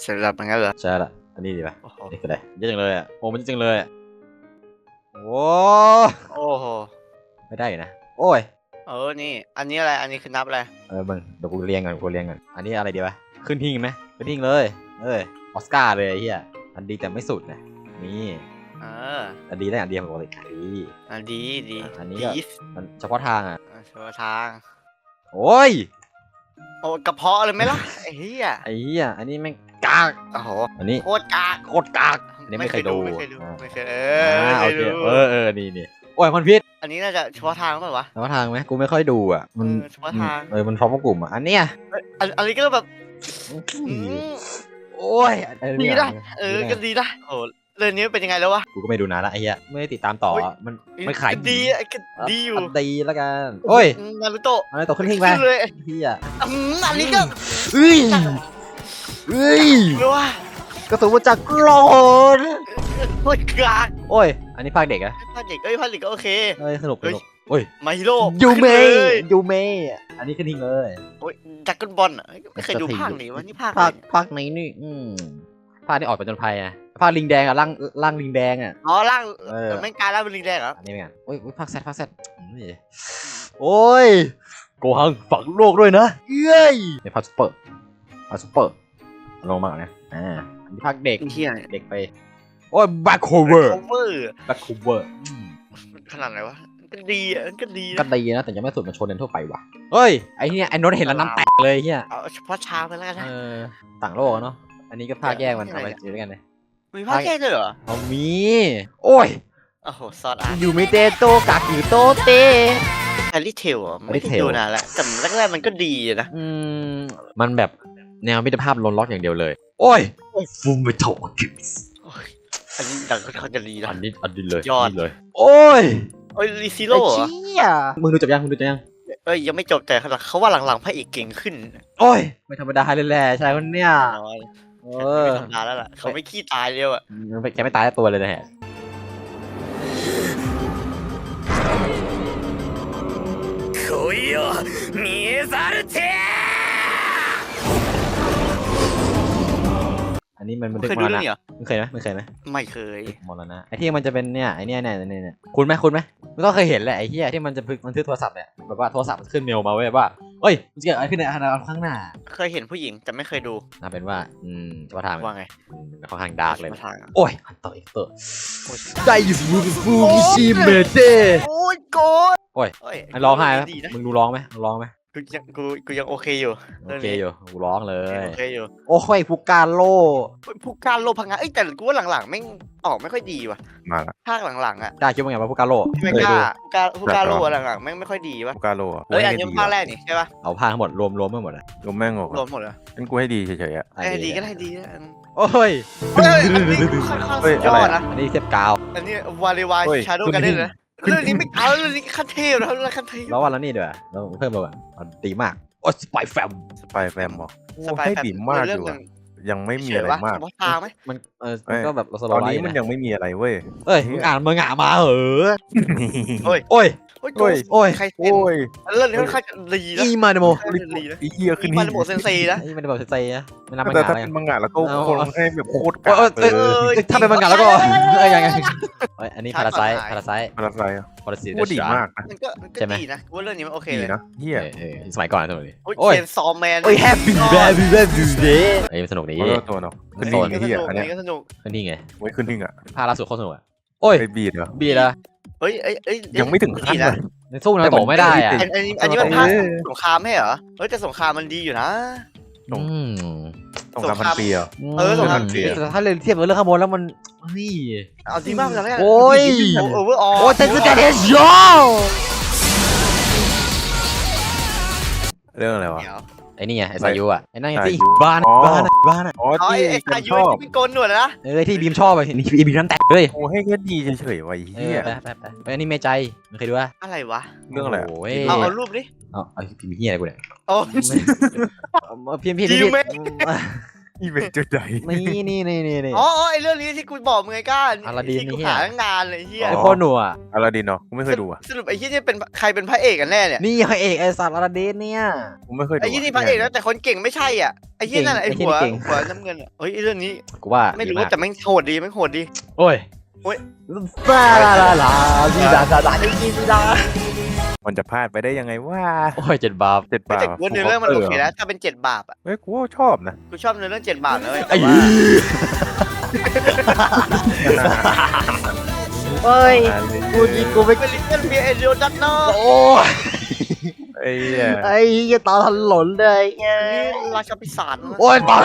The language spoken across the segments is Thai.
เสร็จแล้วมันงั้นเหรอใช่ละอันนี้ดีป่ะโอ้โหนี่คืออะไรเยอะจังเลยอะโอ้มันเยอะจังเลยอะโอ้โอ้โหไม่ได้อยู่นะโอ้ยเออนี่ อันนี้อะไร อันนี้คือนับอะไร เออมึงเดี๋ยวกูเรียงก่อนกูเรียงก่อนอันนี้อะไรดีวะขึ้นหิ้งไหมขึ้นหิ้งเลย เอ้ยออสการ์เลยไอ้เฮียอันดีแต่ไม่สุดนะนี่เออ อันดีได้อันเดียวปกติดีอันดีดีอันนี้ดีก็มันเฉพาะทางอะเออเฉพาะทาง โอ้ยโอ้กระเพาะเลยไหมล่ะไอ้เหี้ยไอ้เหี้ยอันนี้แม่ง กากโอ้โหอันนี้โคตรกากโคตรกากอันนี้ไม่เคยดูไม่เคยดูอ่าไม่เคยเออ่าอไม่โอเคยเคดูเออเออนี่นี่โอ้ยมันพิษอันนี้น่าจะเฉพาะทางเปล่าวะเฉพาะทางไหมกูไม่ค่อยดูอะมันเออเฉพาะทางเออมันเฉพาะกลุ่มอะอันเนี้ยเอ้ยอันอันนี้ก็แบบอืมโอ้ยอันดีนี้นะเออก็ดีนะโอ้เรื่องนี้เป็นยังไงแล้ววะ กูก็ไม่ดูนานละไอ้เหี้ยไม่ได้ติดตามต่ออะมันไม่ขายก็ดีอะก็ดีอยู่ะดีแล้วกัน โอ้ยนารุโตะอะไรต่อขึ้นหิ้งไปขึ้นเลยเหี้ยอืมอันนี้ก็เอ้ย เอ้ยรู้ว่ากระสุนมาจากโลนโคตรกากโอ้ย อันนี้ภาคเด็กอะภาคเด็กเอ้ยภาคเด็กก็โอเค เอ้ยสนุกเฮ้สยนุกโอ้ยมาฮิโร่ยูเมขึ้นเลยยูเมอันนี้ขึ้นหิ้งเลยโอ้ยจักรบอลอะไม่เคยดูภาคนี้วะนี่ภาคภาคไหนภาคไหนนี่อืมภาคที่ออกไปจนภัยอะภาคลิงแดงอะร่างร่างลิงแดงอะอ๋อร่างเออแต่ไม่กลายร่างเป็นลิงแดงเหรออันนี้เป็นไงโอ้ยโอ้ยภาคแซดภาคแซดอืมนี่โอ้ยโกหังฝังโลกด้วยนะเย้ยในภาคซุปเปอร์ภาคซุปเปอร์ ลงมาก่อนนะอ่าอันนี้ภาคเด็กไอ้เหี้ยเด็กไป โอ้ยแบ็คโคเวอร์โคเวอร์แบ็คโคเวอร์ขนาดไหนวะก็ดีอะก็ดีก็นะดีนะแต่ยังไม่สุดเหมันโชนเนนทั่วไปว่ะเฮ้ยไอ้เนี่ยไอ้โนตเห็นแล้วน้ำแตกเลยเฮียเอาเฉพาะช้างไปแล้วกันนะเออต่างโลกอะเนาะอันนี้ก็ภาคแยกมันเอาไปอยู่ด้วยกันเลยมีภาคแยกด้วยเหรอเอามีโอ้ยโอ้โหซอสอาร์ตอยู่ไม่เตโตกากอยู่โตเตแฮร์รี่เทลอะไม่ Fairy ได้ Tail ดูนานแล้วแต่แรกๆมันก็ดีนะอืมมันแบบ แนวมิตรภาพลนล็อกอย่างเดียวเลย โอ้ยฟูมิโตกิส โอ้ยอันนี้ดังเขาจะดีนะ อันนี้อันนี้เลย ยอด นนี้เลย โอ้ย โอ้ยรีซิโร่เหรอ ไอ้เชี่ยมึงดูจบยังมึงดูจบยัง เอ้ยยังไม่จบแต่เขาว่าหลังๆพระเอกเก่งขึ้น โอ้ยไม่ธรรมดาเลยแหละชายคนเนี้ย แน่นอน เอ ไม่ อ ธรรมดาแล้วล่ะเขาไม่ขี้ตายเร็วอ่ะ มันแกไม่ตายสักตัวเลยนะฮะ 来いよ見えざる手 อันนี้มันมันเคดึกยมดูรเรื่อณะงนี้เหรอมึงเคยไหมมึงเคยไหมไม่เคยดึกมรณะไอ้ที่มันจะเป็นเนี่ยไอ้เนี่ยเนี่ยเนี่ยเนี่ยคุณไหมคุณไหมมึงก็เคยเห็นแหละไอ้เหี้ยที่มันจะพึกมันทึกโทรศัพท์เนี่ยแบบว่าโทรศัพท์มันขึ้นเมลมาเว้ยว่าเฮ้ยมันจะเกิดอะไรขึ้นในอนาคตข้างหน้าเคยเห็นผู้หญิงแต่ไม่เคยดูน่าเป็นว่าอืมเฉพาะทางว่าไงอืมค่อนข้างดาร์กเลยฉพะทางอะโอ้ยอันต่ออีกเตอร์ไดฟูฟูมิชิเมเตโอ้ยโกดโอ้ยโอ้ย ไอ้ร้องไห้ไหมดีนะมึงดูร้องไหมมึงร้องไหม กูยังกูกูยังโอเคอยู่โอเคอยู่กูร้องเลย โอเคอยู่โอ้ยฟูการโลเฮ้ยผู้การโลพังงาเอ้ยแต่กูว่าหลังๆไม่งออกไม่ค่อยดีว่ะมาละภาคหลังๆอะได้คิดว่าไงว่าฟูการโลที่ไม่เคยกดูล้าผู้การผู้การโลอะหลังๆไม่งไม่ค่อยดีว่ะโอกาโลอะเอ้ยอันให้นี้ดีภาคแรกนี่ใช่ป่ะเอาผ้าทั้งหมดรวมรวมทั้งหมดอะรวมแม่งออกรวมหมดเลยเป็นกูให้ดีเฉยๆอะให้ดีก็ได้ดีนะโอ้ยเฮ้ยอันนี้ค่อนข้างเฮ้สุยดยอะไรอดอะนะอันนี้เทียบกาวอันนี้วาเลวายเฮ้ยชาโดขึ้นกันได้หิ้งเลยนะ เรื่องนี้ไม่เอาเรื่องนี้ขั้นเทพแล้วเรื่องขั้นเทพแล้ววันละนี่ด้วยเราเพิ่มมาแบบดีมากโอ้สไปแฟมสไปแฟมบอกสบายให้แบบดีมากอเรื่องยู่หนึ่อะงยังไม่มีเฉยอะไรวะมากเฉพาะทางไหมมันเออเอ้ยก็แบบเราสโลตอนไลนี้ท์มันนะยังไม่มีอะไรเว้ยเอ้ยมึงอ่านมึงอ่านมาเหรอโอ้ยโอ้ยโอ้ยโอ้ยโอ้ยใครเซ็นโอ้ยเรื่องนี้ค่อนข้างจะดีนะอีมาเดโมค่อนข้างจะดีนะไอ้เหี้ยขึ้นมัหิ้นงโมเซนเซนะไอ้มันแบบเซย์นะไม่นับมังแต่งะถ้าอะไรเป็นมังงะแล้วก็เอาคนให้แบบโคตรเอ้ยกากเอ้ยเลเอ้ยยเอ้ยถ้าเป็นมังงะแล้วก็เอ้ยยังไงเอ้ยอันนี้พาราไซพาราไซมันอะไรอะพาราไซพูดดีมากนะมันก็มันก็ใช่ไหมดีนะกูว่าเรื่องนี้มันโอเคดีเลยนะเหี้ยเออเออสมัยก่อนสมัยนี้โอ้ยโอ้ยเชนซอมแมนโอ้ยแฮปปี้แบบี้แบบี้เดย์เอ้ยมันสนุกดีเออตัวเนาะขึ้นโซหิ้นงไอ้เหี้ยอันเนี้ยก็สนุกก็นี่ไงไว้ขึ้นหิ้งอะภาคล่าสุดโคตรสนุกอะโอ้ยไอ้บีดเหรอบีละ เฮ้ยเอ้ยเอ้ยยังไม่ถึงขั้นดีเลนะยสู้นาโตะไม่ได้อะอันอันนี้อันนี้มันภาคเออสงครามไม่เหรอเฮ้ยแต่สงครามมันดีอยู่นะ อืมสงครามพันปีเหรอ เออสงคราม แต่ถ้าเรียนเทียบกับเรื่องข้างบนแล้วมันนี่ เอาดีมากเลยโอ้ย โอเวอร์ออโอ้ยเซนสึกาเดชโยเรื่องอะไรวะเดี๋ยว ไอ้นี่ไงไอ้สายุอะไอ้นั่นไงสาที่ยุบ้านอ๋อบ้านอะบ้านอะอ๋ออ๋อที่ไอ้ฉัอานยุชอบที่เป็นโกนหนวดนะเออที่บีมชอบอะเห็นนี่บีมน้ำแตกเลยกูให้แค่ดีเฉยๆไว้เอเหี้อยไปไปไปไปอันนี้ไม่ใจมึงเคยดูป่ะอะไรวะเรื่องอะไรอะโอ้ยเอาเอารูปดิเอาเอาพิมพ์เฮียอะไรกูเนี่ยโอ้เอาพิมพ์พิ มพ์จริพิมงไหมพ์อีเวนต์จุดใดนี่นี่นี่นี่นี่ อ๋ออ๋อไอเรื่องนี้ที่กูบอกมึงไงก้าอลาดินที่กูนี่หาอะตั้งนานเลยไอ้เฮียไอโคหนัวอลาดินเนาะกูไม่เคยดูอะสรุปไอ้ที่นี่เป็นใครเป็นพระเอกกันแน่เนี่ยนี่พระเอกไอสัตว์อลาดินเนี่ยกูไม่เคยดูไอ้ที่นี่พระเอกแล้วแต่คนเก่งไม่ใช่อะไอ้ที่นั่นน่ะไอ้เก่งหัวไอ้ที่นี่เก่งหัวน้ำเงินอะเฮ้ยไอ้เรื่องนี้กูว่าไม่รู้ดีว่าแต่แม่งโหดดีแม่งโหดดีโอ้ยโอ้ยซาลาลาลาดีดาดาดาดีดีดา มันจะพลาดไปได้ยังไงว่าโอ้ยเจ็ดบาปเจ็ดไม่บาทแต่กูว่าเนื้อเรื่องมันโอเคนะถ้าเป็นเจ็ดบาปอะเฮ้ยกูว่าชอบนะกูชอบเนื้อเรื่องเจ็ดบาปนะเว้ยไอ้แต่ว่าเฮ้ยกูยิงกูไม่เป็นลิตเติ้ลเบียร์เอเดียดัตเนอร์โอ้ยไอ้ เหี้ยไอ้เหี้ยตาถลนเลยไงนี่ราชาปีศาจนะโอ้ยตาย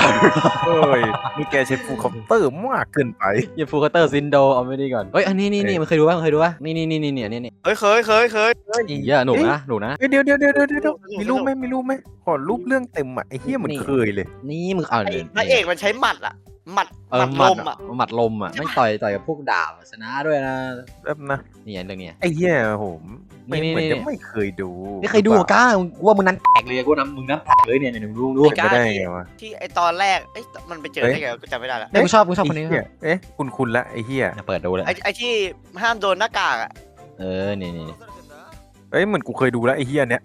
เฮ้ยนี่แกใช้ฟูลคอมพิวเตอร์มากเกินไปอย่าฟูคัตเตอร์ซินโดเอาไม่ดีก่อนเฮ้ยอันนี้นี่นี่มันเคยดูป่ะมันเคยดูป่ะนี่นี่นี่นี่นี่นี่นี่เฮ้ยเคยเคยเคยเหี้ยหนูนะหนูนะเอ้ยเดี๋ยวเดี๋ยวเดี๋ยวเดี๋ยวเดี๋ยวสนุกมีรูปสนุกไหมมีรูปไหมขอรูปเรื่องเต็มอะไอ้เหี้ยเหมือนนี่เคยเลย นี่มึงเอาไอ้เนี่ยพระเอกมันใช้หมัดอะหมัดเอหอมัดหลมัดมอะหมัดลมอะไม่ต่อยต่อยกับพวกดาบอะชนะด้วยนะแป๊บนะนี่อันเรื่องเนี้ยไอ้เหี้ยโหม นี่นี่เหมือนนี่จะไม่เคยดูไม่เคยดูเหรอก้ากูว่ามึงนั้นแตกเลยกูน้ำมึงนั้นแตกเลยเนี่ยเนี่ยมึงดูดูเป็นไปได้ไงวะที่ไอตอนแรกเอ้ยมันไปเจอเฮ้ยได้ไงกูจำไม่ได้ละเนี่ยกูชอบกูชอบคนนี้ไเหี้ยเอ๊ะคุณคุณละไอ้เหี้ยเนี่ยเปิดดูเลยไอไอที่ห้ามโดนหน้ากากอะเออนี่นี่นี่เอ้ยเหมือนกูเคยดูแล้วไอ้เหี้ยเนี้ย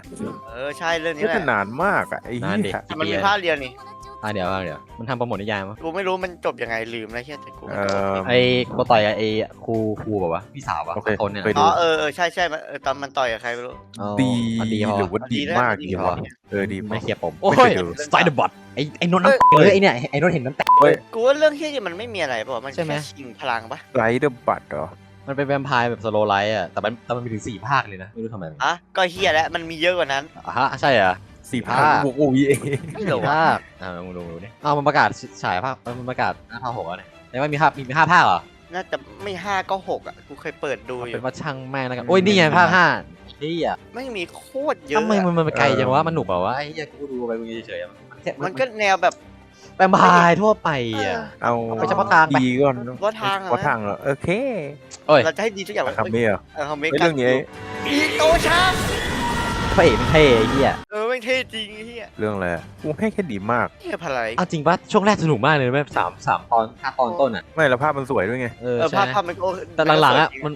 เออใช่เรื่องนี้นี่แหเป็นละนานมากอะไอ้เหี้ยแต่มันมีภาคเดียวนี่ อะเดี๋ยวอะเดี๋ยวมันทำโปรโมทนิยายมั้งกูไม่รู้มันจบยังไงลืมแล้วเฮียแต่กูเออ ไอ้กูต่อยกับไอ้ครูครูแบบว่าพี่สาวอะโอเคคนเนี่ยเคยดู อ๋อเออเออใช่ใช่มันเออตอนมันต่อยกับใครไม่รู้เอาดีมันดีพอหรือว่าดีดีนะมากดีดีพอวะเออดีพอ ไม่เคลียร์ผมไม่โอ้เคยยดู สไตล์เดอะบอทไอ้ไอ้นนท์น้ำเลยไอ้เนี่ยไอ้นนท์เห็นน้ำแตกเฮ้ยกูว่าเรื่องที่มันไม่มีอะไรป่ะมันใช่ไหม แค่ชิงพลังปะไรเดอร์บัตเหรอ มันเป็นแวมไพร์แบบสโลไลท์อะแต่มันแต่มันมีถึงสี่ภาคเลยนะไม่รู้ทำไมอะก็เฮียแล้วมันมีเยอะกว่านั้นอะฮะใช่เหรอ สี่ภาภาคคโอ้โหเอไม่รู้ภาคอ่ามึงดูดูดิอ้าวมันประกาศฉายภาคมันประกาศหน้าภาคหกแล้วเนี่ยแต่ว่ามีภาคมีมีห้าภาคเหรอน่าจะไม่ห้าก็หกอะกูเคยเปิดดูอเป็ยู่นว่าช่างแม่งแล้วกันโอ้ยนี่ไงภาคห้าเฮียไม่มีโคตรเยอะทำไมมันอะมันไปไกลจังวะมันหนุกเปล่าวะไอ้เฮียกูดูไปกูเฉยๆอะมันแค่มันก็แนวแบบแวมไพร์ทั่วไปอะ เอาเอาไปเฉพาะทางไป ดีก่อนเฉพาะทางอะเฉพาะทางเหรอโอเคโอ้ย เราจะให้ดีทุกอย่างทำไม่เหรอเออเขาเมเฮ้ยกัเรื่องนี้ อีโตชา พระเอกมันเท่ไอ้เฮียเออแม่งเท่จริงไอ้เฮียเรื่องอะไรอะกูให้แค่ดีมาก เฮียพลายเอาจริงปะช่วงแรกสนุกมากเลยแบบสามสามตอนห้าตอนต้นอะ ไม่แล้วภาพมันสวยด้วยไง เออเออใช่ภาพไหมภาพมันก็แต่หลังๆอะมัน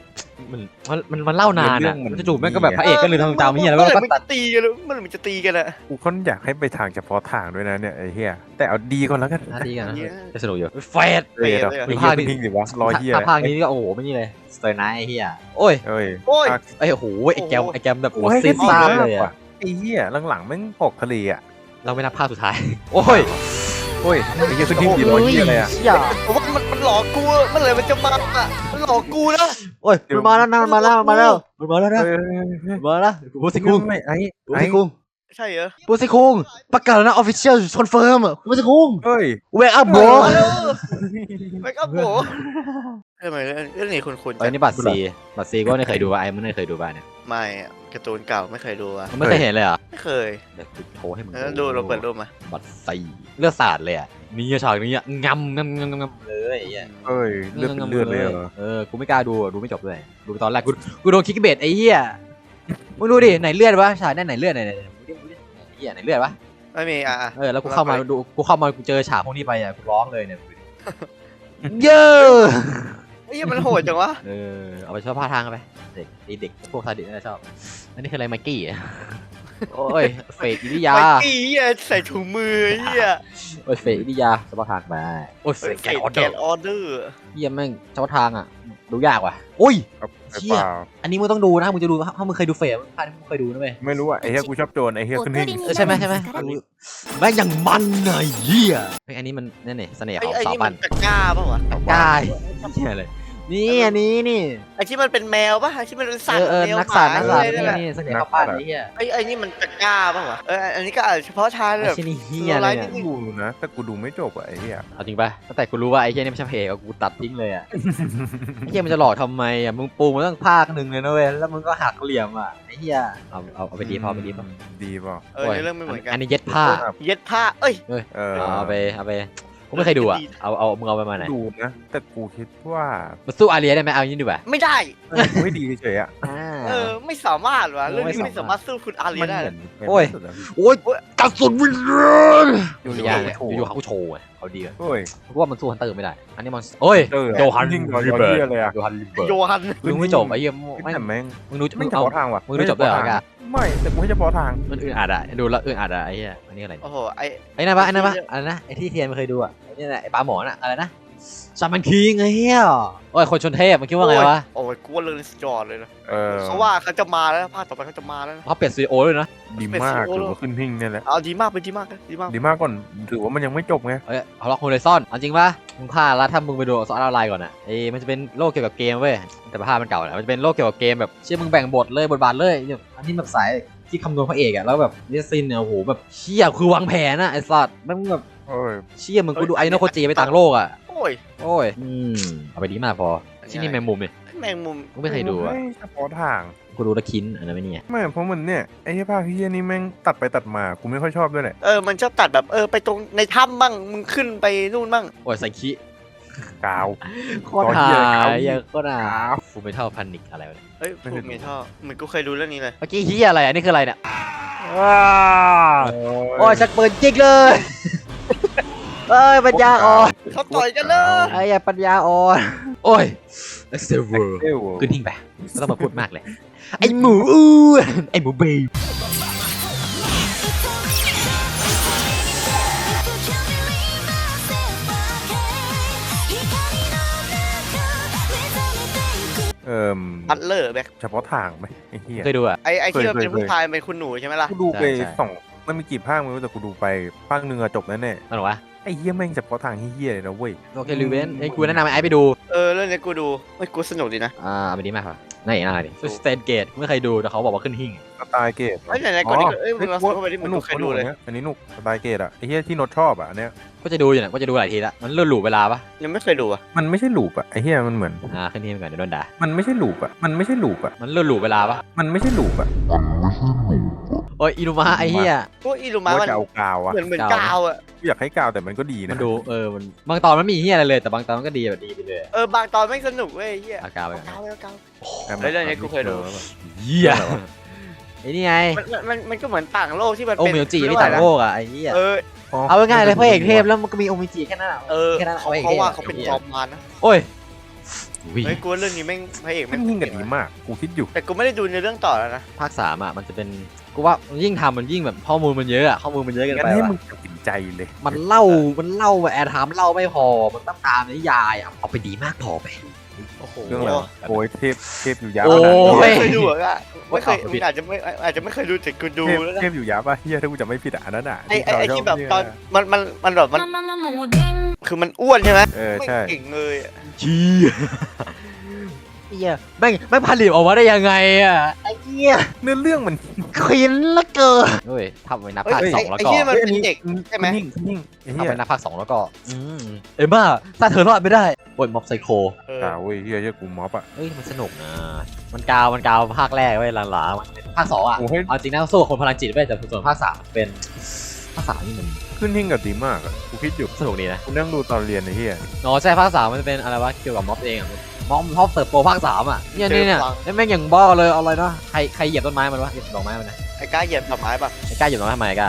มันมันมันมันเล่านานเรื่อะองมันมันจะจูบแม่งก็แบบพระเอกก็เลยทำตามเฮียแล้วเมื่อไหร่ก็มันตัจะดตีกันเลยเมื่อไหร่มันจะตีกันอะกูค่อนอยากให้ไปทางเฉพาะทางด้วยนะเนี่ยไอ้เหี้ยแต่เอาดีก่อนแล้วกันหน้าที่กันนะเหี้ยจะสนุกอยู่เฟด เออเดี๋ยวเฟรดเลยอะไอ้เหี้ยทิ้งดิวะรอเหี้ยถ้าภาคนี้ก็โอ้โหไม่นี่เลยสเตอร์ไนท์ไอ้เฮียโอ้ยเอ้ยโอ้ย ภาคไอ้ยโอ้โหไอ้แกมไอ้แกมแบบกูโอ้ให้ซีแค่ดดีซ่ามากเลยกว่าอะไอ้เหี้ยหลังๆแม่งออกทะเลอะเราไม่นับภาคสุดท้าย โอ้ย โอ้ยไอ้เหี้ยขึ้นทิ้งดิรอเหี้ยอะไรอะเหี้ยผมว่ามันมันหลอกกูอะเมื่อไหร่มันจะมาอะมันหลอกกูนะโอ้ยมันมาแล้วนะมันมาแล้วมันมาแล้วมันมาแล้วนะเฮ้ยเฮ้ยเฮ้ยมันมาแล้วปูซิคุงไม่ไอ้ปูไอ้ซิคุงใช่เหรอปูซิคุงประกาศแล้วนะออฟฟิเชียลคอนเฟิร์มปูซิคุงเฮ้ยเวกอัพโบมาแล้วไปกับโบทำไมเรื่องเรื่องนี้คุณคุณตอนนี้บัตรซีบัตรซีก็ไม่เคยดูว่าไอ้มันไม่เคยดูบ้านเนี่ยไม่อะ การ์ตูนเก่าไม่เคยดูอะมันไม่เคยเห็นเลยเหรอไม่เคยเดี๋ยวกูโชว์ให้มึงเออดูเราเปิดรูปมาบัตรซีเลือดสาดเลยอะมีฉากนี้อะงำงำงำงำเลยไอ้เหี้ยเฮ้ยเลือดเป็นเลือดเลยเหรอเออกูไม่กล้าดูอะดูไม่จบเลยดูไปตอนแรกกูกูโดนคิกเบตไอ้เหี้ยมึงดูดิไหนเลือดวะฉากนั้นไหนเลือดไหนไหนไหนมึงดิมึงดิไอ้เหี้ยไหนเลือดวะไม่มีอะอะเออแล้วกูเข้ามาดูกูเข้ามากูเจอฉากพวกนี้ไปอะกูร้องเลยเนี่ยดูดิเย้อไอ้ เหี้ยมันโหดจังวะ เออเอาไปชอบพาทางกันไปเด็กไอ้เด็กพวกซาดิสน่าจะชอบอันนี้คืออะไรไมกี้อะโอ้ยเฟดอิริยา ไอ้กี้เหี้ยใส่ถุงมือไอ้เหี้ยโอ้ยเฟดอิริยาชอบทางไปโอ้ยเฟเฮ้ยดเกแกตนออเดเกอตร์ออเดอร์เหี้ยแม่งชอบทางอะ ดูยากว่ะอุ้ยครับเชี่ยเปล่าอันนี้มึงต้องดูนะมึงจะดูถ้ามึงเคยดูเฟดภาคนี้มึงเคยดูนะเว้ยไม่รู้อะไอ้เหี้ยกูชอบโจรไอ้เหี้ยขึ้นทิ้งเออใช่ไหมใช่ไหมแม่งอย่างมันไงเหี้ยเฮ้ยอันนี้มันนั่นนี่เสน่ห์ไอ้ของไอ้สาวนี่ปัมันนตะกร้าป่ะวะกายเหี้ยเลย นี่อันนี้นี่ไอ้ที่มันเป็นแมวป่ะไอ้ที่มันเป็นสัเอตว์อเออแมวนักสัตว์หนักมาสัตว์อะไรนี่นั่นน่ะนี่เสน่ห์ข้าวปั้นไอ้เหี้ยไอ้ไอ้นี่มันตะกร้าป่ะวะเอออันนี้ก็อาจจะเฉพาะทางไอ้แบบ ชิ้นนี้เหี้ยอะไรเนี่ยโซลาร์นี่ดูนะ แต่กูดูไม่จบอะไอ้เหี้ยเอาจริงป่ะตั้งแต่กูรู้ว่าไอ้เหี้ยนี่ไม่ใช่เพลงกูตัดทิ้งเลยอะ ไอ้เหี้ยมันจะหลอกทำไมอะมึงปูมาตั้งภาคหนึ่งเลยนะเว้ยแล้วมึงก็หักเหลี่ยมอะไอ้เหี้ยเอาเอาเอาไปดีพอไปดีพอดีเปล่าเออในเรื่องไม่เหมือนกัน อันนี้เย็ดผ้า เย็ดผ้า เอ้ย เออเอาไปเอาไป กูไม่เคยดูอะ เอาเอามึงเอาไปมาไหน ดูนะ แต่กูคิดว่ามันสู้อาเรียได้ไหมเอาอย่างนี้ดีกว่า ไม่ได้ เออกูให้ดีเฉยๆอะอ่าเออไม่ไม่สามารถว่ะเออเรื่องนี้ไม่ไม่สาสามารมารถถสู้คุณอาเรียมันได้เหเลมือย นโอ้ยสุดอะพี่โอ้ยกระสุนวิญญาณอยู่อยู่ๆยางเขาเนี่ยโชว์อยู่ๆเขาก็โชว์ไงเขาดีอะโอ้ยเพราะว่ามันสู้ฮันเตอร์ไม่ได้ อันนี้มันโอ้ยเออโจฮันยิ่งกว่าริเบิร์เหี้ยเลยอะโจฮันริเบิร์โยฮัน มึงไม่จบไอ้เหี้ยไม่แต่แม่งมึงดูมึไม่งเฉเอาพาะทางว่ะมึงดูจบด้วยเหรอไม่กะ ไม่แต่กูให้เฉพาะทางมันอื่นอัดอะดูแล้วอื่นอัดอะไอ้เหี้ยอันนี้อะไรโอ้โหไอ ไอ้นั่นปะไอ้นั่นปะอะไรนะไอ้ที่เทียนไม่เคยดูอะไอ้นี่แหละไอ้ปลาหมอน่ะอะไรนะ ซามันคิงไอ้เหี้ยโอ้ยคนชนเทพมันคิดว่าไงวะโอ้ยกูว่าเรื่องนี้สุดยอดเลยนะเออเขาว่าเขาจะมาแล้วภาคต่อไปเขาจะมาแล้วนะเขาเปลี่ยนสตูดิโอเลยนะดีมากถือว่าขึ้นหิ่งเนี่ยแหละเอาดีมากเป็นดีมากนะดีมากดีมากก่อนถือว่ามันยังไม่จบไงเอ้ยเอาล็อกโฮเลซอนเอาจริงปะมึงพลาดแล้วถ้ามึงไปดูซอสออนไลน์ก่อนอะเอ้ยมันจะเป็นโลกเกี่ยวกับเกมเว้ยแต่ภาพมันเก่าแหละมันจะเป็นโลกเกี่ยวกับเกมแบบเชื่อมึงแบ่งบทเลยบทบาทเลยเนี่ยอันนี้แบบสายที่คำนวณพระเอกอะแล้วแบบเนสซินเนี่ยโอ้โหแบบเชี่ยคือวางแผนอะไอ้สัตว์มันแบบโอ้ยเชี่ยมึงกูดูไอ้โนโคจิไปต่างโลกอะโอ้ย โอ้ย อืมเอาไปดีมากพอที่นี่แมงมุมเนี่ยแมงมุมกูไม่เคยดูอะให้เฉพาะทางกูดูและคินอันนั้นไม่เนี่ยไม่เพราะมันเนี่ยไอ้เหี้ยภาคเฮียนี่แม่งตัดไปตัดมากูไม่ค่อยชอบด้วยแหละเออมันชอบตัดแบบเออไปตรงในถ้ำบ้างมึงขึ้นไปนู่นบ้างโอ้ยไซคิกาวโคตรหาตอนเหี้ยอะไรครับยยังโคตรหาฟูเมทัลพันิกอะไรวะเนี่ยเฮ้ยฟูเมทัลเหมือนกูเคยดูเรื่องนี้เลยเมื่อกี้เฮียอะไรอันนี้คืออะไรเนี่ยว้าวโอ้ยชักปืนจิกเลย เอ้ยปัญญาอ่อนเขาต่อยกันเลยไอ้ยาปัญญาอ่อนโอ้ยเอ็กเซเวอร์เอ้ยขึ้นทิ้งไปไม่ต้องมาพูดมากเลยไอหมูอ้วนไอหมูเบย์เอ่มบัตเลอร์แบ็คเฉพาะทางไหมไอ้เหี้ยเคยดูอะไอไอที่เคยมันเป็นเคยผู้ชายเป็นคุณหนูใช่ไหมล่ะกูดูไปใช่ใช่สองมันมีกี่ภาคไม่รู้แต่กูดูไปภาคหนึ่งอะจบแน่แน่นั่นหรอวะๆ ไอ้เหี้ยแม่งเฉพาะทางเหี้ยๆเลยนะเว้ย โอเคลิเวนไอ้กูแนะนำไอ้ไอ้ไปดู เออเรื่องนี้กูดูไม่กูสนุกดีนะอ่าไปดีมากครับน่าเห็นอะไรดิสเตนเกตไม่เคยดูแต่เขาบอกว่าขึ้นหิ่งสไตล์เกตไอ้ยไหนๆก่อนนี้เอ้ยมึงลองเข้าไปดิมึงหนุกูกเคยดูเลยนี่อันนี้หนุกสไตล์เกตอะไอ้เหี้ยที่โนตชอบอะอันเนี้ยก็จะดูอยู่เนี่ยก็จะดูหลายทีละมันเลื่อนหลูเวลาปะยังไม่เคยดูอะมันไม่ใช่ลูปอะไอ้เหี้ยมันเหมือน อ่าขึ้นหิ่งไปก่อนเดี๋ยวโดนด่ามันไม่ใช่ลูปอะมันไม่ใช่ลูปอะมันเลื่อนหลูเวลาปะมันไม่ใช่ลูปอะ โอ้ยอินุมะไอ้เหี้ย พวกอีลูมาว่ามันจะเอากาวอะเหมือนเหมือนกาวกาวอะอยากให้กาวแต่มันก็ดีนะมันดูเออมันบางตอนมันมีเหี้ยอะไรเลยแต่บางตอนมันก็ดีแบบดีไปเลยเออบางตอนไม่สนุกเว้ยเฮียอากาไปเอาก่อนกาวนะเอากาวเฮ้ยเรื่องนี้กูเคยดู เหี้ยไอ้นี่ไงมันมันมันมันก็เหมือนต่างโลกที่มันโอเป็นเมียวจิที่ต่างโลกอะไอ้เหี้ยเออเอาง่ายๆเลยพระเอกเทพแล้วมันก็มีโอเมจิแค่นั้นอะเออแค่นั้นเขาเอาไว้เขาว่าเท่เขาเป็นเหี้จยอมมารนะโอ้ยอุ้ยเฮ้ยกูว่าเรื่องนี้แม่งพระเอกมันยิ่งกับดีมาก กูคิดอยู่แต่กูไม่ได้ดูในเรื่องต่อแล้วนะภาคสามอะมันจะเป็น กูว่ายิ่งทำมันยิ่งแบบข้อมูลมันเยอะอะข้อมูลมันเยอะเกันงั้ไปนให้ว่ะมึงตัดสินใจเลยมันเล่ามันเล่าแบบแอร์ไทม์เล่าไม่พอมันต้องตามนิยายอะเอาไปดีมากพอไป โอ้โหเรื่องอะไรวะโอ้ยเทพเทพอยู่ยับโอ้ขนาดนี้ยไม่เคยดูอะไม่เคยเอาผิดอาจจะไม่อาจจะไม่เคยดูแต่กูดูเทพแล้วนะเทพอยู่ยับป่ะเฮียถ้ากูจะไม่ผิดอะอันนั้นอะไอไอไอที่แบบเยตอนมันมันมันแบบมันคือมันอ้วนใช่ไหมเออไม่ใช่ เก่งเลยอะ ชี้ เหี้ยแม่งแม่งผลิตออกมาได้ยังไงอะไอ้เหี้ยเนื้อเรื่องมันควินละเกินเฮ้ยทำไปนับภาคเอ้ยสอไอ้งแล้วไอ้ก็ที่มันฮ้ยเป็นเด็กใช่ไหมนิ่งนิ่งไอ้ทำเฮียไปนับภาคสองแล้วก็อืมเอ็มม่าถ้าเธอรอดไม่ได้โอ้ยม็อบไซโคเอออ่าเว้ยเฮียเฮียกูม็อบอะเอ้ยมันสนุกนะมันกาวมันกาวภาคแรกไว้ยหลังๆมันเป็นภาคสองอะโอ้ให้เอาจริงนะสู้กับคนพลังจิตไปแต่ส่วนภาคสามเป็นภาคสามนี่มันขึ้นหิ่งกับดีมากอะกูคิดอยู่สนุกดีนะ กูนั่งดูตอนเรียนไอ้เฮียอ๋อใช่ภาคสามมันจะเป็นอะไรวะเกี่ยวกับม็อบเองอะ ม็อบม็อบเติบโตภาคสามอะเนี่ยเนี่ยเนี่ยไอ้แม่งอย่างบ้าเลยเอาอะไรเนาะใครใครเหยียบต้นไม้มันวะเหยียบดอกไม้มันนะไอ้กล้าเหยียบดอกไม้ป่ะไอ้กล้าเหยียบดอกไม้ทำไมกล้า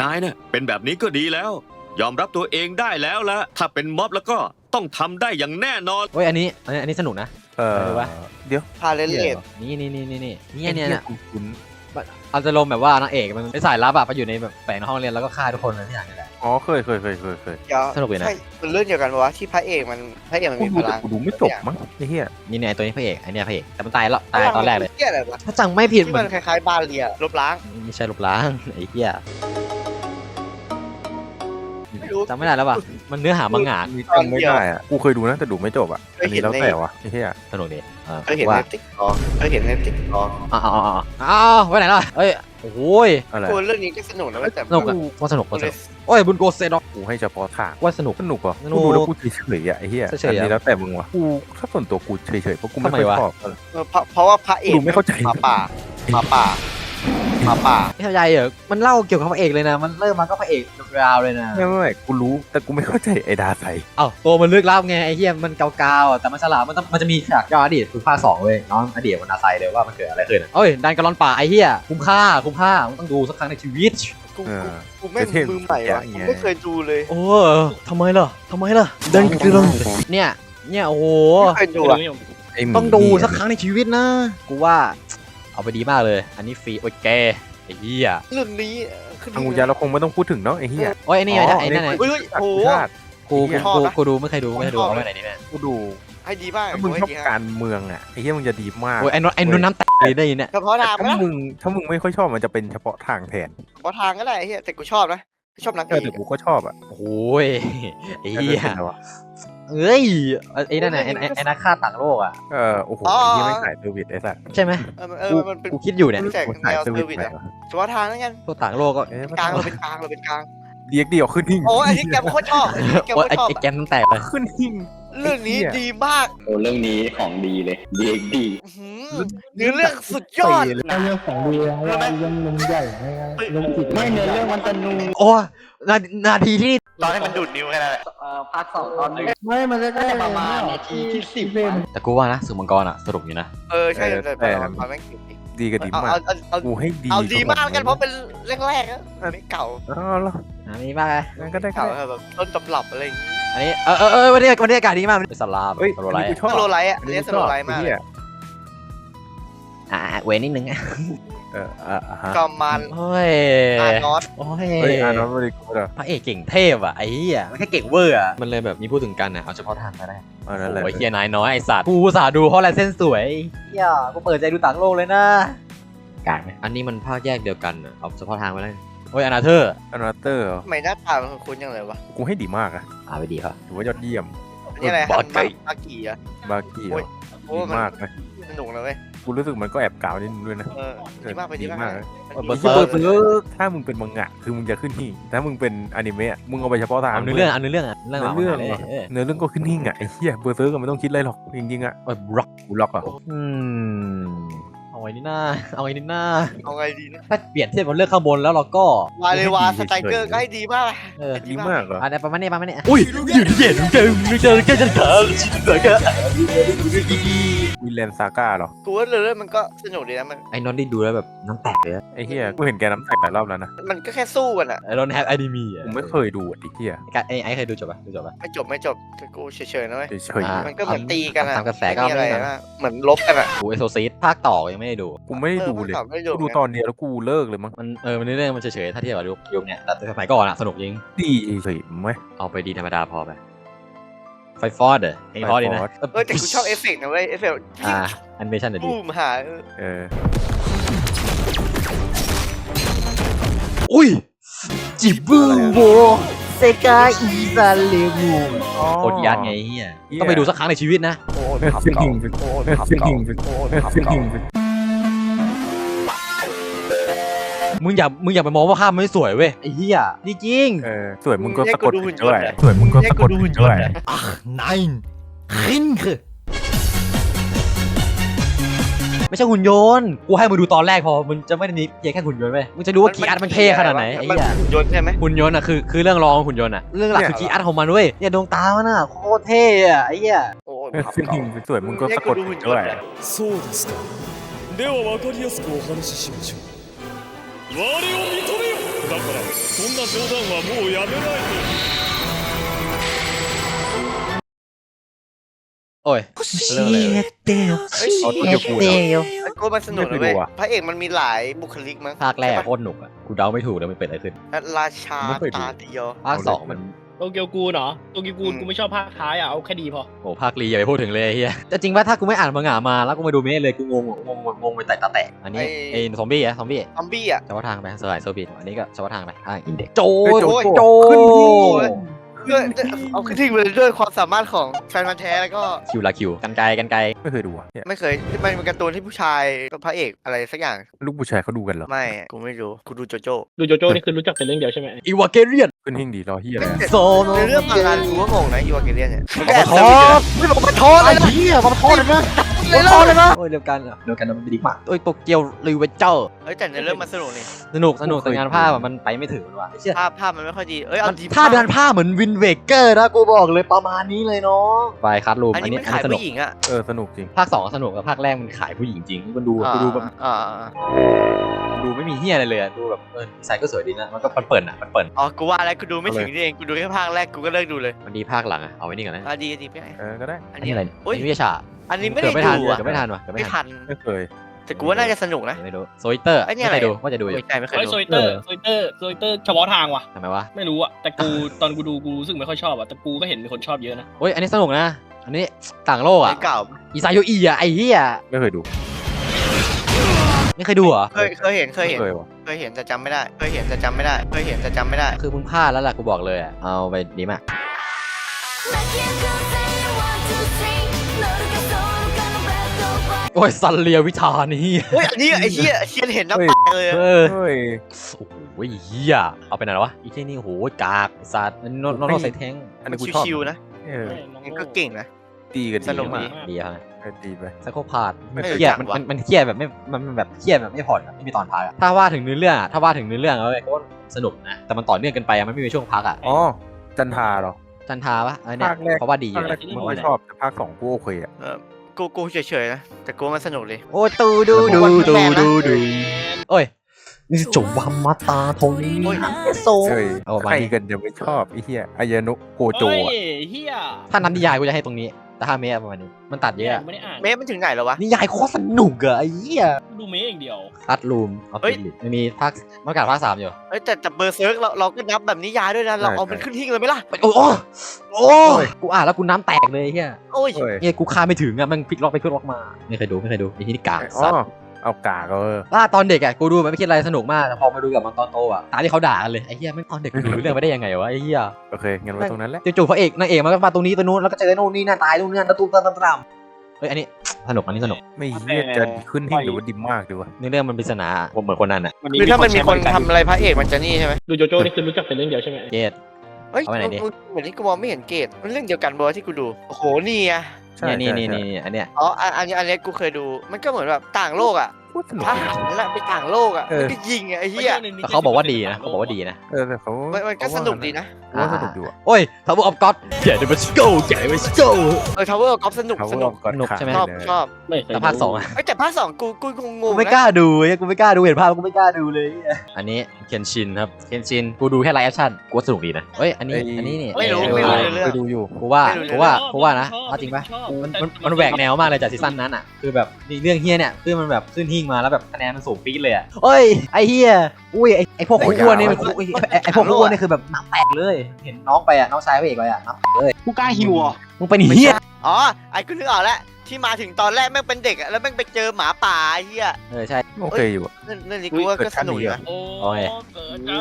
นายเนี่ยเป็นแบบนี้ก็ดีแล้ว ยอมรับตัวเองได้แล้วละถ้าเป็นม็อบแล้วก็ต้องทำได้อย่างแน่นอนเฮ้ยอันนี้อันนี้อันนี้สนุกนะเอออะไรวะเดี๋ยวพาเลนเลดนี่นี่นี่นี่นี่เนี่ยไอ้เนี่ยหี้ เนี่ยกูคุ้นเอาจะลมณ์แบบว่านางเอกมันไปสายลับอะไปอยู่ในแบบแฝงในห้องเรียนแล้วก็ฆ่าทุกคนอะไรที่อย่างนี้แหละ อ๋อเคยเคยเคยเคยเคยเดี๋ยวสนุกเลยนะ ใช่มันเรื่องเดียวกันปะวะที่พระเอกมันพระเอกมันกูมีดูพแต่ลังกูดูไม่จบมั้งไอ้เฮียนี่เนี่ยไอ้ตัวนี้พระเอกไอ้เนี่ยพระเอกแต่มันตายแล้วตายตอนแรกเลยเหี้ยอะไรวะถ้าจังไม่ผิดที่เหมืมัอนนคล้ายๆบาเรียลบล้าง ไม่ใช่ลบล้างไอ้เหี้ยไม่ รู้ จำไม่ได้แล้วว่ะ มันเนื้อหามังงะมีจำไม่ได้อะกูเคยดูนะแต่ดูไม่จบอะเคอัยนเห็นี้นแล้วในแต่วะไอ้เฮียสนุกดีอ่าเคยเห็นว่าในติ๊กต็อกเคยเห็นในติ๊กต็อกอ้าวอ้าวอ้าวอ้าวไว้ไหนล่ะเอ้ยโอ้ยอะไรกูเรื่องนี้ก็สนุกนะเว้ยแต่สนุกอะว่าสนุกกูว่าสเลนุยกโอ้ยบุญโกเซดอกกูให้เฉพาะทางว่าสนุกสนุกเหรอสนุกกูดูแล้วกูเฉยๆอะไอ้เหี้ยเฉยๆอันนี้อะแล้วแต่มึงวะกูถ้าส่วนตัวกูเฉยๆเพราะกูไม่ทำไมค่อยวะชอบเออเพราะเพราะว่าพระเอกดูไม่เข้าใจหมาป่าหมาป่า หมาป่าไม่เข้าใจเหรอมันเล่าเกี่ยวกับพระเอกเลยนะ มันเริ่มมาก็พระเอกยาวเลยนะไม่ไม่ไม่กูรู้แต่กูไม่เข้าใจไอ้ดาไซเอ้าตัวมันลึกลับไงไอ้เหี้ยมันเกาๆอะแต่มันฉลาดมันต้องมันจะมีฉากย้อนอดีตคือภาคสองเว้ยน้องอดีตมันอาศัยเลยว่ามันเกิดอะไรขึ้นอะเอ้ยดันกระลอนป่าไอ้เหี้ยคุ้มค่าคุ้มค่ามึงต้องดูสักครั้งในชีวิต กูเออ กูแม่งมือใหม่วะกูไม่เคยดูเลยโอ้ทำไมล่ะทำไมล่ะดันกระลอนเนี่ยเนี่ยโอ้โห ไม่เคยดูอะไอ้หมีต้องดูสักครั้งในชีวิตนะ กูว่า เอาไปดีมากเลย อันนี้ฟรีโอ้ยแกไอ้เหี้ยเรื่องนี้ขึ้นทางกูยาเราคงไม่ต้องพูดถึงเนาะไอ้เหี้ยโอ้ยไอ้นี่ไงอ๋อไอ้นั่นไงเฮ้ยโอ้โห ชาติกูไอ้เหี้ยกูชอบนะ กูดูไม่เคยดูไม่เคยดูชอบเอาไปไหนนี่แม่กูดูให้ดีบ้างถ้ามึงโอ้ยชอบดีฮะการเมืองอะไอ้เหี้ยมึงจะดีมากโอ้ยไอ้นนไอ้นนน้ำแตกเลยได้ยินเนี่ยเฉพาะทางถ้านะมึงถ้ามึงไม่ค่อยชอบมันจะเป็นเฉพาะทางแทนเฉพาะทางก็ได้ไอ้เฮียแต่กูชอบนะชอบนักเอเออกแต่กูก็ชอบอะโอ้ยไอ้เหี้ยแต่เป็นอะไรวะ เอ้ยไอ้นั่นน่ะไอ้ไอ้ไอ้นักฆ่าต่างโลกอะเออโอ้โหไอ้เหี้ยไม่ขายเซอร์วิสไอ้สัสใช่ไหมเออเออมันเป็นกูคิดอยู่เนี่ยแจกกูขายแนวเซอร์วิสเซอร์วิสไหนอะวะเฉพาะทางนั่นกันพวกต่างโลกก็เอ๊ะกลางเราเป็นกลางเราเป็นกลางเดียกเดียวขึ้นหิ่งโอ้ยอันนี้แกโคตรชอบอันนี้แกโคโอ้ยตรไอ้ชอบไอ้แกนน้ำแตกเลยขึ้นหิ่งเรื่องนี้ไอ้เหี้ยดีมากโอ้เรื่องนี้ของดีเลยดีดีอื้อหือเนื้อเรื่องสุดยอดเตะเลยถ้าเรื่องของดีนะว่าเรื่องนมใหญ่ไม่งั้นนมจิ๋วไม่เนื้อเรื่องมันจะนูโอ้ยนานาทีที่ ตอนให้มันดูดนิ้วแค่นั้นแหละภาคสองตอนหนึ่ง ไม่มันจะได้ประมาณนาทีที่สิบเฟรมแต่กูว่านะสึกมังกรอะสนุกอยู่นะ เออใช่แต่แต่ตอนแม่งเก่งจริงดีกับดีเอามากเอาเอาเอากูให้ดีเอาดีมากว่กันเพราะเป็นแรกๆอะไม่เก่าอ๋อเหรออันนี้มากเลยงั้นก็ได้ก็เก่าได้แบบต้นตำรับอะไรอย่างงี้อันนี้เออเออเออวันนี้วันนี้อากาศดีมากเป็นสลามเฮ้ยสโลไลอันนี้ท์กูชอบสโลไลท์อะอัอันนนี้นี้สชโลอบไลท์มากไอ้เลยเหี้ยอ่าเวยนิดนึงอะ เออเอออะฮะจอมมันโอ้ยอานอสโอ้ยเฮ้ยอ่านอตบริกูเหรอพระเอกเก่งเทพอะไอ้เหี้ยมันแค่เก่งเวอร์อะมันเลยแบบมีพูดถึงกันอะเอาเฉพาะทางก็ได้อันนั้นแหละโอ้ยเฮียนายน้อยไอสัตว์กูอุตสาห์ดูเพราะลายเส้นสวยเฮียกูเปิดใจดูต่างโลกเลยนะกลางไหมอันนี้มันภาคแยกเดียวกันอะเอาเฉพาะทางไปเลยโอ้ยอนาเธอร์อันนั้นเตอร์เหรอทำไมหน้าตามันคุ้นยังเลยวะกูให้ดีมากอะอ่าไปดีครับถือว่ายอดเยี่ยม อันนี่อะไรบอฮัสนไก่มามากี่อะบากี้เหรโอ้อยโอ้ดีมันมากนะ สนุกนะเว้ยกูรู้สึกมันก็แอบกาวนิดนึงด้วยนะเออดีมากไปดีมากเลยมันเบอดีร์เซิร์กเบอร์ถ้ามึงเป็นมังงะ คือมึงจะขึ้นหิ่งถ้ามึงเป็นอนิเมะมึงเอาไปเฉพาะทางเอาเนื้อเรื่องเอาเนื้อเรื่องอะเรื่องเนื้อราวเรื่องเลยเหรอเออเนื้อเรื่องก็ขึ้นหิ่งอะไอ้เหี้ยเบอร์เซอร์ก็ไม่ต้องคิดอะไรหรอกจริงๆอะเออบล็อกกูล็อกอะอืมเอา ไว้นี่หน้า เอาไว้นี่หน้า เอาไงดีนะถ้าเปลี่ยนเทียบกับเรื่องข้างบนแล้วเราก็ วาเลวาสไตรเกอร์ก็ให้ดีมาก เออดีมากเหรออะไรประมาณนี้ประมาณนี้อุ้ยอยู่ที่เย็นเจอเจอเจอเจอเจอเจอเจอวิลเลนซาก้าเหรอกูว่าเรื่องมันก็สนุกดีนะมัน ไอ้นอนที่ดูแล้วแบบน้ำแตกเลยอะไอ้เหี้ยกูเห็นแกน้ำแตกหลายรอบแล้วนะ มันก็แค่สู้กันอะไอ้นอนแฮปไอดีมีอะกูไม่เคยดูอะไอ้เหี้ยไอ้ไอ้เคยดูจบป่ะดูจบป่ะไม่จบไม่จบแต่กูเฉยๆนะเว้ยเฉยอ่ามันก็เหมือนตีกันอะตามกระแสก็ไม่มีอะไรไม่ได้นะเหมือนลบกันอะกูเอโซซิสภาคต่อยังไม่ได้ดูๆกูไม่ได้ดูเลย ออไม่ได้กูดูตอนเดียวแล้วกูเลิกเลยมั้งมันเออมันเรื่องมันเฉยๆถ้าเทียบกับยุคยุคเนี้ยแต่สมัยก่อนอะสนุกจริง ดีเฉยไหม เอาไปดีธรรมดาพอไปไฟฟอร์ดเออไอ้พอดีนะไฟฟอร์ด เออแต่กูชอบเอฟเฟกต์นะเว้ยเอฟเฟกต์อ่าแอนิเมชันเดี๋ยวดีบูมหาเออเออ อุ้ยจิบูโบเซกาอีซาเลมูโอดยัดไงเฮียต้องไปดูสักครั้งในชีวิตนะ โอ้เออทับขึ้นเก่าหิ่งโอ้เออทับขึ้นเก่าหิ่งโอ้เออทับขึ้นเก่า มึงอย่ามึงอย่าไปมองว่าภาพมันไม่สวยเว้ยไอ้เฮียนี่จริง เออสวยมึงก็สะกดผิดด้วยสวยมึงก็สะกดผิดด้วย Nein Rinke ไม่ใช่หุ่นยนต์ กูให้มึงดูตอนแรกพอ มึงจะไม่ได้มีเพียงแค่หุ่นยนต์เว้ย มึงจะดูว่าคีอาร์ตมันเท่ขนาดไหนไอ้ มัน เหี้ย หุ่นยนต์ใช่ไหม หุ่นยนต์อ่ะคือคือเรื่องรองของหุ่นยนต์อ่ะ เรื่องหลักคือคีอาร์ตของมันเว้ยเนี่ยดวงตามันอ่ะโคตรเท่อะไอ้เหี้ย โอ้ เออ ทับ ขึ้น เก่า หิ่งสวยมึงก็สะกดผิดด้วย そうですかでは分かりやすくお話ししましょう 我を認めよだからそんな冗談はもうやめないと โอ้ยเรื่องอะไรเว้ย เอาตัวเดียวกูเหรอ ไอ้กูมันสนุกนะ ไม่ เว้ย เคยดูอะ พระเอกมันมีหลายบุคลิกมั้ง ภาคแรกโคตรหนุกอ่ะ กูเดาไม่ถูกเลยมันเป็นอะไรขึ้น ราชา ไม่เคยดู ตาเดียว ภาคสองมัน โตเกียวกูลเหรอโตเกียวกูลอืมกูไม่ชอบภาคท้ายอะเอาแค่ดีพอโอ้ภาครีอย่าไปพูดถึงเลยไอ้เฮียแต่จริงว่าถ้ากูไม่อ่านมังงะมาแล้วกูมาดูเมะเลยกูงงงงงงไปแต่ตาแตกอันนี้ไอ้ซอมบี้อะซอมบี้ซอมบี้อะเฉพาะทางไปสลายโซบิทอันนี้ก็เฉพาะทางไปทางอินเด็กโจเฮ้ยโจโจขึ้น หิ้งด้วยเอาขึ้นทิ้งไปเลยด้วยความสามารถของแฟนพันธุ์แท้แล้วก็คิวลาคิวกันไกลกันไกลไม่เคยดูอะเนี่ยไม่เคยมันเป็นการ์ตูนที่ผู้ชายกับพระเอกอะไรสักอย่างลูกผู้ชายเขาดูกันเหรอไม่อะกูไม่รู้กูดูโจโจ้ดูโจโจ้นี่คือรู้จักแต่เรื่องเดียวใช่ไหมอีวาเกเรียนขึ้นหิ่งดีรอเฮียอะไรอะโซโนในเรื่องบางงานกูก็งงนะอีวาเกเลียนเนี่ยขอโทษไม่บอกขอโทษเลยนะ เฮียขอโทษเลยนะ เลยพอเลยปะโอ้ยเดียวกันอะเดียวกันมันดีมากโอ้ยโตเกียวรีเวเจอร์เฮ้ยแต่ในเรื่องมันสนุกนี่สนุกสนุกแต่งานภาพอะมันไปไม่ถึงมันว่ะไอ้เชี่ยภาพภาพมันไม่ค่อยดีเอ้ยเอามันดีถ้าเดินผ้าเหมือนวินเวเกอร์นะกูบอกเลยประมาณนี้เลยเนาะไปคัดรูมอันอันนี้นี้มันอันขายนี้สนุก ผู้หญิงอะเออสนุกจริง ภาคสองก็สนุกแต่ภาคแรกมันขายผู้หญิงจริงมันดูอ่ากูดูแบบอ่าอ่าดูไม่มีเฮียอะไรเลยอะดูแบบเออใส่ก็สวยดีนะมันก็มันเปิดอะมันเปิดอ๋อกูว่าแล้วกูดูไม่ถึงนี่เองกูดูแค่ภาคแรกกูก็เลิกดูเลยมันดีภาคหลังอะเอาไว้นี่ก่อนนะอะดีดีไปไหนเออก็ได้อัอันนนี้นี้อะไรอุ้ยอันนี้วิทยาชา อันนี้ไม่เกิได้ดไม่ทันดูอะเกิดไม่ทันวะเกิดไม่ไม่ทันทัน ไม่เคย แต่กูว่าน่าจะสนุกนะ ไม่รู้โซยเตอร์ไอ้นี่ไม่อะไร เคยดูว่าจะดูอยู่ไม่ใช่ไม่เคยเฮ้ยดู โซยเตอร์โซยเตอร์โซยเตอร์เฉพาะทางว่ะ ทำไมวะไม่รู้อะแต่กูตอนกูดูกูรู้สึกไม่ค่อยชอบอะแต่กูก็เห็นมีคนชอบเยอะนะ โอ้ยอันนี้สนุกนะ อันนี้ต่างโลกไอ้อะเก่าอีซาโยอีอะไอ้เหี้ยไม่เคยดูไม่เคยดูเหรอเคยเคยเห็นเคยไม่เห็นเคยว่ะเคยเห็นแต่จำไม่ได้ เคยเห็นแต่จำไม่ได้ เคยเห็นแต่จำไม่ได้ คือมึงพลาดแล้วล่ะกูบอกเลยอะเอาไปดีมาก โอ้ยซันเลียวิชานี่เฮ้ยอันนี้ไอ้เหี้ยเทียนเห็นน้ำตาเลยอะเออเฮ้ยโอ้โหเหี้ยเอาไปไหนแล้ววะอีที่นี่โอ้โหกากไอ้สัตว์มันโนโนโนใส่แทงอันนี้กูชอบชิวๆนะเออมันก็เก่งนะดีกันดีสนุกดีมากดีครับเออดีไปไซโคพาดไม่มันเคยเครียดจัมันงวะมันมันเครียดแบบไม่มันมันแบบเครียดแบบไม่ผ่อนอะไม่มีตอนพักอะถ้าว่าถึงเนื้อเรื่องอะถ้าว่าถึงเนื้อเรื่องแล้วเว้ยก็สนุกนะแต่มันต่อเนื่องเกันไปอะมันไม่มีช่วงพักอะอ๋อจันทาเหรอจันทาปะเออเนี่ยภาคแรกเพราะว่าดีภาคแรกอะกูไม่ค่อยชอบแต่ภาคสองกูโอเคอะ กูกูเฉยๆนะ แต่กูว่ามันสนุกเลยโอ้ยตูดูดูวันดูแรกนะดูดูโอ้ยนี่จบวามาตาโทนี่โอ้ยโซเฮ้ยเอาประมาณใครนี้กันจะไม่ชอบไอ้เหี้ยอายานุโกโจเฮ้ยอะเฮียถ้านับนิยายกูจะให้ตรงนี้ แต่ถ้าเมะประมาณนี้มันตัดเยอะอะกูไม่ได้อ่านเมฟมันถึงไหนแล้ววะ นิยายโคตรสนุกอะไอ้เหี้ยกูดูเมย์อย่างเดียวคัดรูมออฟเฮ้ยฟิศมันมีภาคมันประกาศภาคสามอยู่เอ้ยแต่แต่เบอร์เซิร์กเราเราก็นับแบบนิยายด้วยนะ เราเอามันขึ้นหิ้งเลยไหมล่ะ โอ้โอ้โอ้กูอ่านแล้วกูน้ำแตกเลยไอ้เหี้ยโอ้ยเฮ้ยเนี่ยกูคาดไม่ถึงอะมันพลิกล็อกไปพลิกล็อกมาไม่เคยดูไม่เคยดูไอ้ที่นี่กากอ๋สัอตว์ เอากากเออว่าตอนเด็กอะกูดูมันไม่คิดอะไรสนุกมากแต่พอมาดูกับมันตอนโตอะตามที่เขาด่ากันเลยไอ้เหี้ยไม่งตอนเด็กกูดูเรื่องไปได้ยังไงวะไอ้เหี้ยโอเคงั้นไว้ตรงนั้นแหละจู่ๆพระเอกนางเอกมันก็มาตรงนี้ตรงนู้นแล้วก็เจอโน่นนี่นั่นตายนู่นนี่นั่นตะตุ้มตะตุ้มตะตุ้มเฮ้ยอันนี้สนุกอันนี้สนุกไม่เหี้ยจะขึ้นหิ้งหรือว่าดิมมากดีวะเนื้อเรื่องมันปริศนาผมเหมือนคนนั้นอะคือถ้ามันมีคนทำอะไรพระเอกมันจะนี่ใช่ไหมดูโจโจ้นี่คือรู้จักแต่เรื่องเดียวใช่ไหมเกตเฮ้ยเอาไว้ไหนดิมึงเหมือนที่กูมองไม่เห็นเกตมันเรื่องเดียวกันบอที่กูดูโอ้โหนี่ไง ใช่เนี่ยนี่ใช่นี่ใช่ นี่อันเนี้ย อ๋ออันอันนี้อันนี้กูเคยดู มันก็เหมือนแบบต่างโลกอะ โคตรสนุก ทหารละไปต่างโลกอะเออ มันก็ยิงอะไอ้เหี้ยแต่เขาบอกว่าดีนะเขาบอกว่าดีนะเออแต่เขามันมันก็สนุกดีนะกูว่าสนุกอยู่อะโอ้ยทาวเวอร์ออฟก็อดแกเดบัสโก้แกเดบัสโก้ เออทาวเวอร์กอล์ฟสนุกเขาสนุกก่อนสนุกขาดใช่ไหม ชอบเลยชอบไม่เคยแต่ภาคสองอะเอ้ยแต่ภาคสองกูกูงงกูๆไม่นะกล้าดูเว้ยกูไม่กล้าดูเห็นภาพกูไม่กล้าดูเลยอันนี้เคนชินครับเคนชินกูดูแค่ไลฟ์แอคชั่นกูว่าสนุกดีนะเฮ้ยอันนี้อันนี้นี่ไม่รู้เออไม่รู้เรื่อง ไปดูอยู่ กูว่าไม่รู้ กูว่าชอบกูว่านะชอบเอาจริงปะชอบมันแต่มันมันแหวกแนวมากเลยจากซีซั่นนั้นอะคือแบบมีเรื่องเฮี้ยเนี่ยคือมันแบบขึ้นหิ้งมาแล้วแบบคะแนนมันสูงปี๊ดเลยอะเฮ้ยไอเฮี้ยอุ้ยไอไอพวกอ้วนๆนี่มันไอ้ไอไอพวกอ้วนๆนี่คือแบบน้ำแตกเลย เห็นน้องไปอะน้องชายพระเอกไปอะน้ำแตกเลยกูกล้าหิวอะมึงเป็นเฮี้ยอ๋อไอ้กูนึกออกแล้วที่มาถึงตอนแรกแม่งเป็นเด็กอะแล้วแม่งไปเจอหมาป่าไอ้เหี้ยเออใช่โอเคอยู่อะนั่นนั่นนี่กูว่าก็สนุกอยู่นะโอ้โอ้ยเกิดจา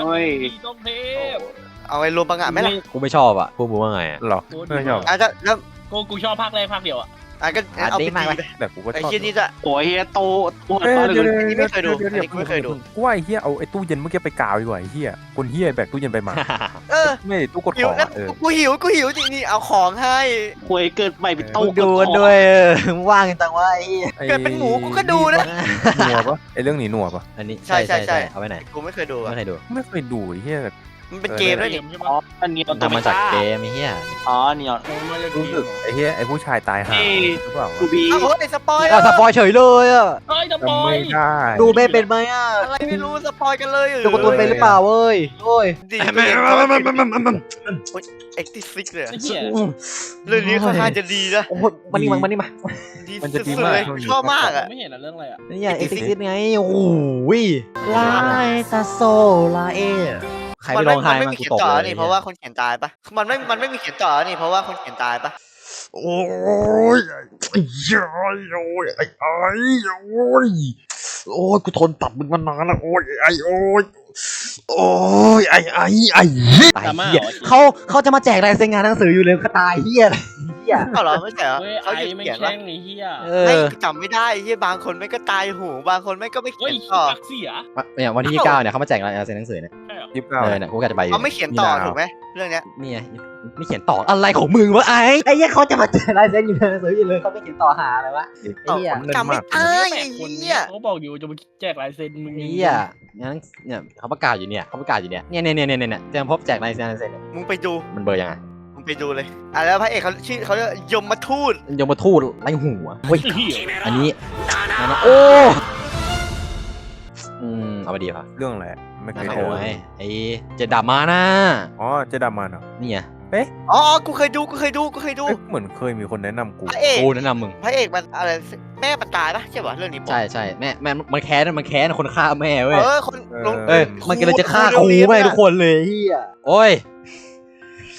กต้องเทพเอาไอ้รวมปังงะไหมล่ะกูไม่ชอบอะพวกมึงว่าไงอะหรอไม่ชอบอาจจะแล้วกูกูชอบภาคแรกภาคเดียวอะ อะก็อะเอาไปดีมากตีเลยแต่กูก็ไอ้ชอบเหี้ยนี่จะโอ้ยเฮียโตตัวเอ้ยตอนเดี๋ยวเลยอันนี้ไม่เคยดูดี๋วอันนี้ไม่เคยดู กูว่าไอ้เหี้ยเอาไอ้ตู้เย็นเมื่อกี้ไปกาวดีกว่าไอ้เหี้ยคนเหี้ยแบกตู้เย็นไปมาเออไม่ตู้กดหิขวองนั่อะนเออกูหิวกูหิวจริงนี่เอาของให้ หวยเกิดใหม่เป็นโตมึงดูกันด้วยเออมึงว่างกันจังวะไอ้เหี้ยไอ้เกิดเป็นหมูกูก็ดูนะ หนัวปะไอ้เรื่องหนีหนัวปะอันนี้ใช่ใช่ใช่ เอาไว้ไหนกูไม่เคยดูอะไม่เคยดูไม่เคยดูไอ้เหี้ย มันเป็นเกมด้วยนี่ใช่ไหมอ๋ออันนี้เอาตัวทำไม่มาจากกล้าเกมไอ้เหี้ยอ๋อเนี่ยโอ้ไม่ได้รู้สึกไอ้เหี้ยไอ้ผู้ชายตายห่าเอ้ยหรือเปล่ากูบีอ้าวเฮ้ยสปอยอะสปอยเฉยเลยอะเฮ้ยจะปจำล่อยไม่ได้ ดูไม่เป็นไหมอะอะไรไม่รู้สปอยกันเลยดูการ์ตูนเป็นหรือเปล่าเว้ยโอ้ยดีเอ็กติฟิกเลยอะไอ้เหี้ยเรื่องนี้ค่อนข้างจะดีนะ โอ้โหมันนี่มามันนี่มาดีมันจะดีสุดๆมาก เลยชอบมากอะ ไม่เห็นอะเรื่องอะไรอะนี่ไงเอ็กซิสไงโอ้โหลายตาโซลาเอ ใครไปมันร้ไม่องไห้มันไม่มันมีกูเขียนตกต่อเลยนี่เพราะว่าคนเขียนตายปะมันไม่ มันไม่มีเขียนต่อนี่เพราะว่าคนเขียนตายปะโอ้ยไอ้ยายโอ้ยไอ้ไอ้โอ้ยโอ้ยกูทนตับมึงมานานแล้วโอ้ยไอ้โอ้ย โอ้ยไอ้ไอ้ไอ้ตายดราม่าเหี้ยเหรอเขาเขาจะมาแจกลายเซ็นงานหนังสืออยู่เลยเขาตายเฮียอะไรเฮียเอาเหรอไม่ใช่เหรอเว้ยเขาไอ้หยุดไม่เขียนแช่วะงไอ้เหี้ยเอไม่อจำไม่ได้ไอ้เหี้ยบางคนไม่ก็ตายหูบางคนไม่ก็ไม่เฮ้เขียยนต่อปากเสียเนี่ยวันที่ยี่สิบเก้าเนี่ยเขามาแจกลายเซ็นหนังสือเนี่ยใช่เหรอยี่สิบเก้า เออเนี่ยกูก็จะไปอยู่เขาไม่เขียนต่อมีนาถูกไหมเรื่องเนี้ยนี่ไงไม่เขียนต่ออะไรของมึงวะไอ้ไอ้เหี้ยเขาจะมาแจกลายเซ็นอยู่ในหนังสืออยู่เลยเขาไม่เขียนต่อหาอะไรวะไอ้เหี้ยเงินจำไม่มากได้แปไอ้ดคนเหี้ยเขาบอกอยู่จะมาแจกลายเซ็นมึง ไอ้เหี้ยงั้นเนี่ยเขาประกาศอยู่เนี่ยเขาประกาศอยู่เนี่ยเนี่ยเนี่ยเนี่ยเนี่ยเนี่ยเตรียมพบแจกลายเซ็นลายเซ็นเนี่ยมึงไปดูมันเบอร์ยังไงมึงไปดูเลยอะแล้วพระเอกเขาชื่อเขาเรียกยมมาทูตยมทูตไล่หัวเฮ้ยไอ้เหี้ยอันนี้อันนั้นโอ้อืมเอาไปดีป่ะเรื่องอะไรไม่เคนั่นยโอ้ดูยไอ้เจดามานะอ๋อเจดามันเหรอนี่ไง อ๋อกูเคยดูกูเคยดูกูเคยดู เอ๊ะเหมือนเคยมีคนแนะนำกู พระเอกกูแนะนำมึง พระเอกมันอะไรแม่มันตายปะใช่ป่ะเรื่องนี้ปะใช่ใช่แม่แม่มันแค้นมันแค้นคนฆ่าแม่เว้ย เออคนลงเอ้ย มันกำลังจะฆ่าครูแม่ทุกคนเลยเฮียโอ้ย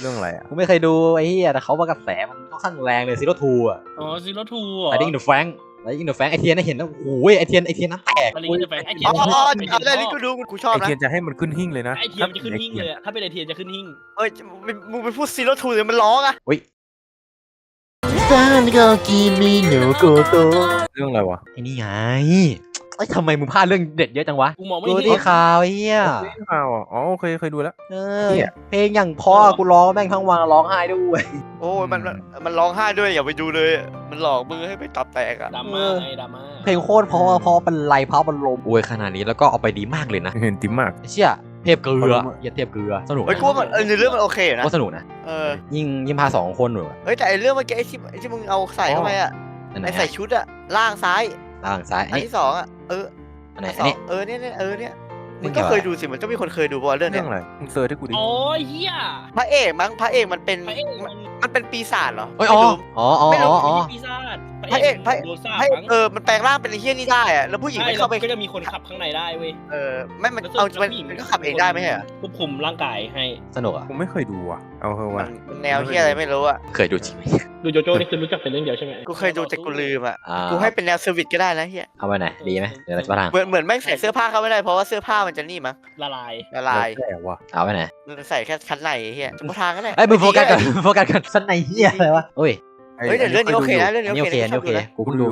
เรื่องอะไรอะ กูไม่เคยดูไอ้เฮียแต่เขาว่ากระแสมันค่อนข้างแรงเลยซีโร่ทูอะอ๋อซีโร่ทูไอดิ้งเดอะแฟง ไอดิ้งเดอะแฟงไอเทียนได้เห็นแล้วโอ้ยไอเทียนไอเทียนน้ำแตกอะไรนี่จะแฟงไอ้เทียอ๋นอชอ๋ออบเอาได้นี่กูดูกูชอบไอนะเทียนจะให้มันขึ้นหิ้งเลยนะไอ้เทียนมันจะขึ้นหิ้งเลยอะถ้าเป็นไอ้เทียนจะขึ้นหิ้งเอ้ยมึงไปพูดซีโร่ทูเลยมันร้องอะเรื่องอะไรวะไอ้นี่ไง ไอ้ยทำไมมึงพลาดเรื่องเด็ดเยอะจังวะกูมองไม่ดูเห็นดิข่าวไอ้เฮียเรื่องข่าวอะอ๋อเคยเคยดูแล้ว เออเหี้ย เพลงอย่างพ่อกูร้องแม่งทั้งวันร้องไห้ด้วยโอ้ยมันมันมันร้องไห้ด้วยอย่าไปดูเลย มันหลอกมือให้ไปตับแตกอะดราม่าไงดราม่าเพลงโคตรเพราะเพราะเป็นไรเพราะบรรลมโอ้ยขนาดนี้แล้วก็เอาไปดีมากเลยนะเห็นติมมาก ไอ้เชี่ยเทพเกลืเขาอรู้มั้ยอย่าเทพเกลือสนุกเฮ้ยนะกูว่ามันเออในเรื่องมันโอเคอยู่นะก็สนุกนะเออยิ่งยิ่งพาสองคนอยู่อะเฮ้ยแต่ไอเรื่องเมื่อกี้ไอที่ไอที่มึงเอาใส่เข้าไปอะอันไหนไอใส่ชุดอะล่างซ้ายล่างซ้ายอัอันนนี้ที่สองอะ เอออันไหนสอันองนี้ เออเนี่ยเนี่ยเออเนี่ยเรื่มึองงเกี่ก็ยวเคยอะไรดูสิมันต้องมีคนเคยดูป่ะเรื่องเรื่เนี้อยงอะไรมึงเซิร์ชให้กูดิโอ้ยเหี้ยพระเอกมั้งพระเอกมันเป็นพระเอกมันมันเป็นปีศาจเหรอเอ้ยอ๋อไม่รู้อ๋ออ๋อไม่รู้อ๋ออ๋อไม่ใช่ปีศาจพระเอกพระโดนสาบพระเอกมั้งเออมันแปลงร่างเป็นไอ้เฮี้ยนี่ได้อะแล้วผู้หญิงใช่ไม่แล้วเข้าไปก็จะมีคนขับข้างในได้เว้ยเออไม่มันแล้วเอาแล้วมันผู้หญิมันก็ขับเองได้ไหมเหรอควบคุมร่างกายให้สนุกอะกูไม่เคยดูอะ เอาเถอะมัว่ะนมันแนวเฮี้ยอะไรไม่รู้อะเคยดูจริงไหมดูโจโจ้นี่คือรู้จักแต่เรื่องเดียวใช่ไหมกูเคยดูแต่กูลืมอะอ่ากูให้เป็นแนวเซอร์วิสก็ได้นะเฮี้ยเอาไปไหนดีไหมเดี๋ยวเราจะมาทางเหมือนเหมือนแม่งใส่เสื้อผ้าเข้าไม่ได้เพราะว่าเสื้อผ้ามันจะนี่มั้งละลาย ละลายแล้วแต่ว่ะเอาไปไหนใส่แค่ชั้นในไอ้เฮี้ยจะมาทางก็ได้ เอ้ยมึงโฟกัสกันโฟกัสกันสั้นในเฮียอะไรวะโอ้ยเฮ้ยแต่เรื่องนี้โอเคนะเรื่องอันนี้นี้โอโอเคเคนะอันชอนี้บโอดูเคนะกูเพิ่งดู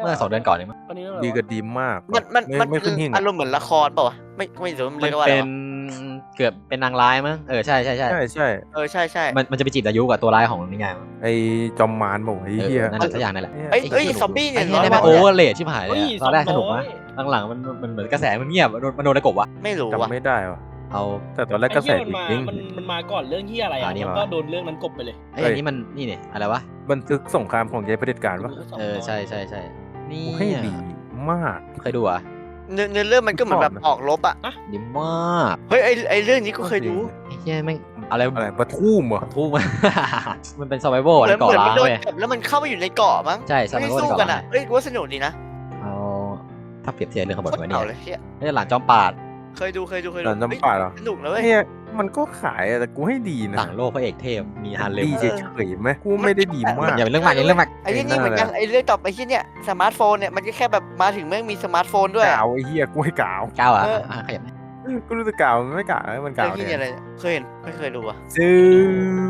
เมื่อสองเดือนก่อนเองมั้ง อันนี้ดีกับดีมากมันมันไมันไม่ขึ้นหิ้งอารมณ์เหมือนละครเปล่าวะไม่ไม่รู้มันมัเรีนยกว่าอะไรเป็นวะ เกือบเป็นนางร้ายมั้งเออใช่ใช่ใช่ใช่ใช่เออใช่ใช่มันมันจะไปจีบอายุกับตัวร้ายของนิยายมั้งไอจอมมารบอกไอ้เอเหี้ยอนั่นแหละสักอย่างนั่นแหละเอ้ยเอ้ยไหี้ซอมบี้ไอ้เนี่ยเฮียร้นี่อยมันโอวันเวอเนี่ยร์เลดชิบหายเลยเฮ้ยอะตอนแรกสสองนุกร้อนะยหลังๆมันมันเหมือนกระแสมันเงียบมันโดนมันโดนอะไรกบวะไม่รู้จำว่ะไม่ได้ว่ะเอาแต่ตอนแรกไอ้ก็เหี้ใส่ยมันมาจริงมันมันมาก่อนเรื่องเหี้ยอะไรอ่าอะนี่แล้วมาก็โดนเรื่องนั้นกบไปเลยไอ้อันนี้มันนี่เนี่ยอะไรวะบันทึกสงครามของยายเผด็จการปะเออใช่ใช่ใช่นี่กูให้ดีมากเคยดูอะ เนื้อเนื้อเรื่องมันก็เหมือนแบบออกรบอะดีมากเฮ้ยไอไอเรื่องนี้กูเคยดูไอ้เฮียแม่งอะไรอะไรปะทุ่มเหรอทุ่มมันเป็น survival เหอะมืไรอนเกาะเหมือนล้ามันงโดนเว้ยจับแล้วมันเข้าไปอยู่ในเกาะมั้งใช่ไม่ได้ survival สู้ในกันเกาะล้าอะงเอ้ยกูว่าสนุกดีนะเอาถ้าเปรียบเทียบเรื่องขบวนโคตรไว้เก่าเนี่ยเลยเฮียไม่ใช่หลานจอมปาด เคยดูเคยดูเคยหดูลานจำปาเหรอสนุกนะเว้ยเนี่ย มันก็ขายอะแต่กูให้ดีนะต่างโลกพระเอกเทพมีฮาเลมดีเฉยๆไหมกูไม่ได้ดีมาก อย่าเป็นเรื่องมากอย่าเป็นเรื่องมากไอ้ที่นี่เหมือนกันไอ้เรื่องต่อไปที่เนี่ยสมาร์ทโฟนเนี่ยมันก็แค่แบบมาถึงแม่งมีสมาร์ทโฟนด้วย กาวไอ้เหี้ยกูให้กาวก้าวอะเอออะขยับไหมกูรู้สึกกาวมันไม่กาวมันกาวเรื่องที่เนี่เนี่ยยอะไรเคยเห็นไม่เคยดูอะซึ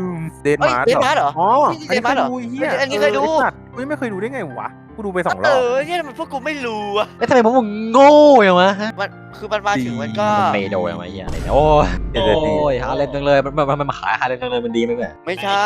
ม เดนเอ้ยมาร์เดนมาร์ทเหรออ๋อนี่อันนี้เดนมาร์ทเหรอเคยดูไอ้เหี้ยอันนี้เคยดูไอ้สัตว์กูยังไม่เคยดูได้ไงวะกูดูไปสองรเออบอเนี่ยมันพวกกูไม่รู้อะเอ้ยทำไมพวกมึงโง่อย่างวะฮะมันคือมันมาถึงมันก็มันเมโดอย่างวะไอ้เหี้ยอะไรเนี่ยโอ้ยเดี๋ยวเดี๋ยวดีโอ้ยฮาเลมจังเลยมันมันมันมาขายฮาเลมจังเลยมันดีไหมเว้ยไม่ใช่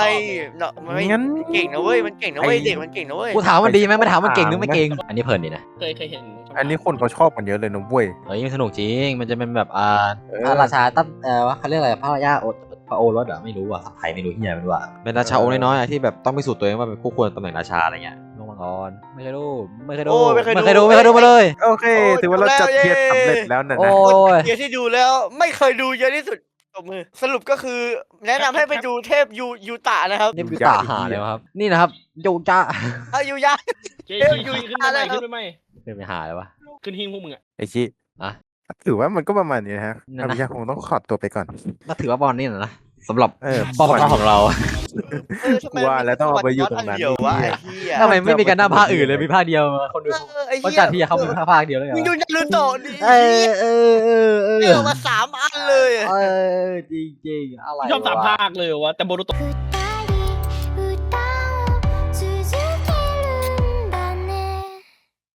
เนาะมันไม่งั้นเก่งนะเว้ยมันเก่งนะเว้ยไอ้เด็กมันเก่งนะเว้ยกูถามมันดีไหมไม่ถามมันเก่งหรือไม่เก่งอันนี้เพลินดีนะเคยเคยเห็นอันนี้คนเขาชอบกันเยอะเลยนะเว้ยเฮ้ยมันสนุกจริงมันจะเป็นแบบอ่าเออพระราชาตั้งเอ่อว่าเขาเรียกอะไรพระยาโอ พระโอรสเหรอไม่รู้อะไทยไม่รู้ที่ไหนไม่รู้อะเป็นราชาองค์น้อยๆอะที่แบบต้องพิสูจน์ตัวเองว่าเป็นคู่ควรตำแหน่งราชาอะไรเงี้ยลงมาก่อนไม่เคยดูไม่เคยดูโอ้ยไม่เคยดูไม่เคยดู ไม่เคยดูมาเลย โอเค ถือว่าเราจัดเทียร์สำเร็จแล้วนะโอ้นะยเดียวที่ดูแล้วไม่เคยดูเยอะที่สุดตบมือสรุปก็คือ แนะนำให้ไปดูเทพยูยูตะนะครับนี่ยูตาหาเลยวะครับ นี่นะครับยูจ้าอายุยะ เจ๊เอ้ยชี้อยู่ชี้ขึ้นไปใหม่อะไรครับขึ้นไปใหม่เป็นไปหาเลยวะขึ้นหิ้งพวกมึงอะไอชิอะ ถือว่ามันก็ประมาณนี้นะฮะนั่นนะ อภิชาติคงต้องขอตัวไปก่อน ก็ถือว่าบอลนี่นะนะสำหรับเออปอปของเราเออทำไมว่าแล้วต้องเอาไปอยู่ตรงนั้น เดียววะไอ้เหี้ยทำไมไม่มีกันหน้าภาคอื่นเลยมีภาคเดียวคนดูเออไอ้ต้องเหี้ยการที่จะเข้าเป็นภาคภาคเดียวเลยเหรมึงดูอนารูโตะดิเออเออเออเอเลืออกมาสามอันเลย เออจริงจริงๆอะไรชอบสามวะ ภาคเลยวะแต่โบรุโตะ二